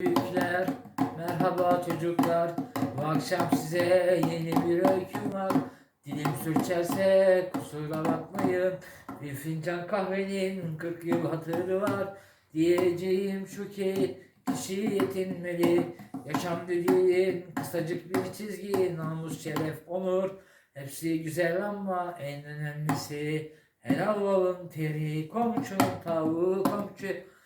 Büyükler, merhaba çocuklar. Bu akşam size yeni bir öyküm var. Dilim sürçerse kusura bakmayın. Bir fincan kahvenin 40 yıl hatırı var. Diyeceğim şu ki kişi yetinmeli. Yaşam dediğin kısacık bir çizgi. Namus, şeref, onur. Hepsi güzel ama en önemlisi helal olun teri. Komşu, tavuğu, komşu.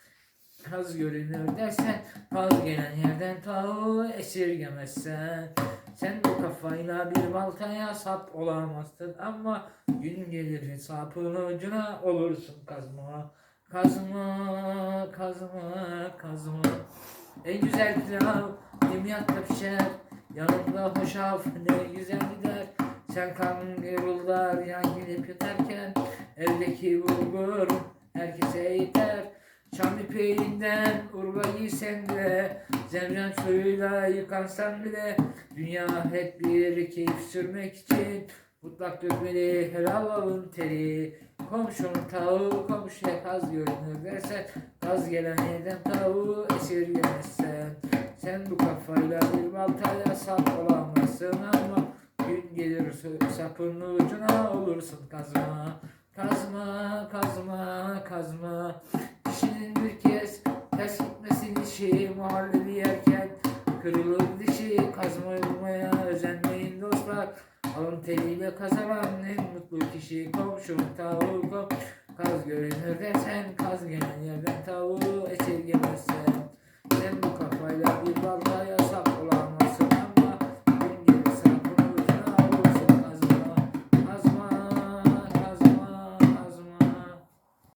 Kaz görünür dersen Kaz gelen yerden tavuğu esirgemezsen. Sen bu kafayla bir baltaya sap olamazsın Ama gün gelir sapın ucuna olursun kazma. Kazma, kazma, kazma. En güzel pilav dimyatta pişer Yanında hoşaf ne güzel gider. Sen karnın yoruldar yan gelip yatarken Evdeki bulgur herkese yeter Şam ipeğinden urba giysen de Zemren suyuyla yıkansan bile Dünya hep bir keyif sürmek için Mutlak dökmeli helal olun teri. Komşunun tavuğu komşuya kaz görünür dersen Kaz gelen yerden tavuğu esirgemezsen Sen bu kafayla bir baltaya sap olamazsın ama Gün gelir sapın ucuna olursun kazma. Kazma, kazma, kazma dişi Muhallebi yerken kırılır dişi Kazma vurmaya özenmeyin dostlar. Alın teliyle kazanan en mutlu kişi Komşum tavuğum Kaz görünür desen kaz gelen